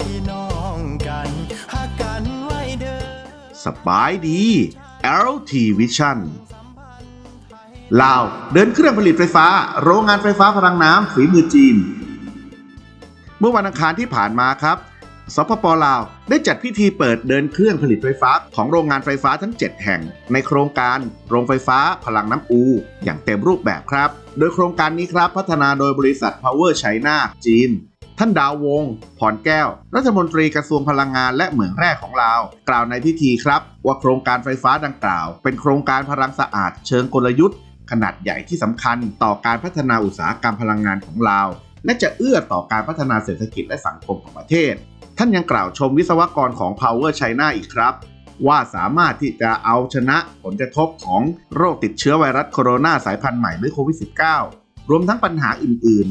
พี่น้องกันหักกันไว้เด้อสบายดี LT Vision ลาว เดินเครื่องผลิตไฟฟ้า โรงงานไฟฟ้าพลังน้ำฝีมือจีน เมื่อวันอังคารที่ผ่านมาครับสปปลาวได้จัดพิธีเปิดเดินเครื่องผลิตไฟฟ้าของโรงงานไฟฟ้าทั้ง 7 แห่ง ในโครงการโรงไฟฟ้าพลังน้ำอู อย่างเต็มรูปแบบครับ โดยโครงการนี้ครับพัฒนาโดยบริษัท Power China จีน ท่านดาววงศ์พรแก้ว รัฐมนตรีกระทรวงพลังงานและเหมืองแร่ของลาว กล่าวในพิธีครับ ว่าโครงการไฟฟ้าดังกล่าว เป็นโครงการพลังสะอาดเชิงกลยุทธ์ ขนาดใหญ่ที่สำคัญต่อการพัฒนาอุตสาหกรรมพลังงานของลาว และจะเอื้อต่อการพัฒนาเศรษฐกิจและสังคมของประเทศ ท่านยังกล่าวชมวิศวกรของ Power China อีกครับว่าสามารถที่จะเอาชนะผลกระทบของโรคติดเชื้อไวรัสโคโรนาสายพันธุ์ใหม่หรือโควิด -19 รวมทั้งปัญหาอื่น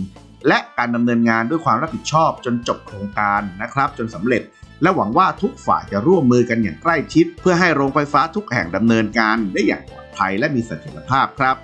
และการดำเนินงานด้วยความรับผิดชอบจนจบโครงการนะครับ จนสำเร็จ และหวังว่าทุกฝ่ายจะร่วมมือกันอย่างใกล้ชิด เพื่อให้โรงไฟฟ้าทุกแห่งดำเนินการได้อย่างปลอดภัยและมีเสถียรภาพครับ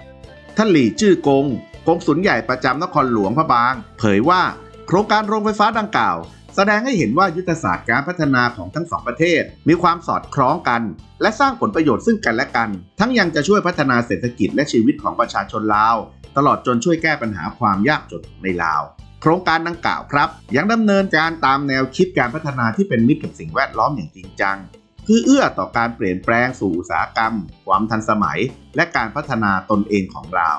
ท่านหลี่จื้อกงกงสุลใหญ่ประจำนครหลวงพระบาง เผยว่า โครงการโรงไฟฟ้าดังกล่าว แสดงให้เห็นว่ายุทธศาสตร์การพัฒนาของทั้งสองประเทศ มีความสอดคล้องกัน และสร้างผลประโยชน์ซึ่งกันและกัน ทั้งยังจะช่วยพัฒนาเศรษฐกิจและชีวิตของประชาชนลาว ตลอดจนช่วยแก้ปัญหาความยากจนในลาว โครงการดังกล่าวครับ ยังดำเนินการตามแนวคิดการพัฒนาที่เป็นมิตรกับสิ่งแวดล้อมอย่างจริงจังเพื่อเอื้อต่อการเปลี่ยนแปลงสู่อุตสาหกรรม ความทันสมัย และการพัฒนาตนเองของเรา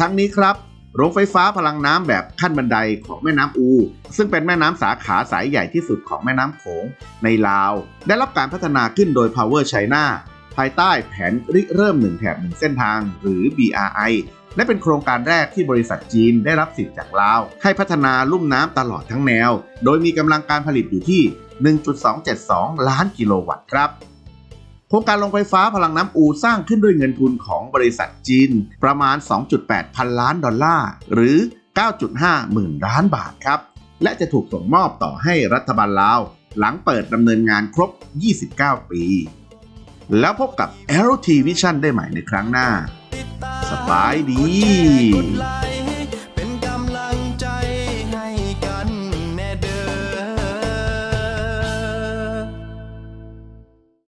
ทั้งนี้ครับโรงไฟฟ้าพลังน้ำแบบขั้นบันไดของแม่น้ำอู ซึ่งเป็นแม่น้ำสาขาสายใหญ่ที่สุดของแม่น้ำโขงในลาว ได้รับการพัฒนาขึ้นโดย Power China ภายใต้แผนริเริ่ม 1 แถบ 1 เส้นทาง หรือ BRI และเป็นโครงการแรกที่บริษัทจีนได้รับสิทธิ์จากลาว ให้พัฒนาลุ่มน้ำตลอดทั้งแนว โดยมีกำลังการผลิตอยู่ที่ 1.272 ล้านกิโลวัตต์ครับโครงการโรงไฟฟ้าพลังน้ำอูสร้างขึ้นด้วยเงินทุนของบริษัทจีน ประมาณ 2.8 พันล้านดอลลาร์ หรือ 9.5 หมื่นล้านบาทครับ และจะถูกส่งมอบต่อให้รัฐบาลลาว หลังเปิดดำเนินงานครบ 29 ปี แล้วพบกับ LT Vision ได้ใหม่ในครั้งหน้า สบายดี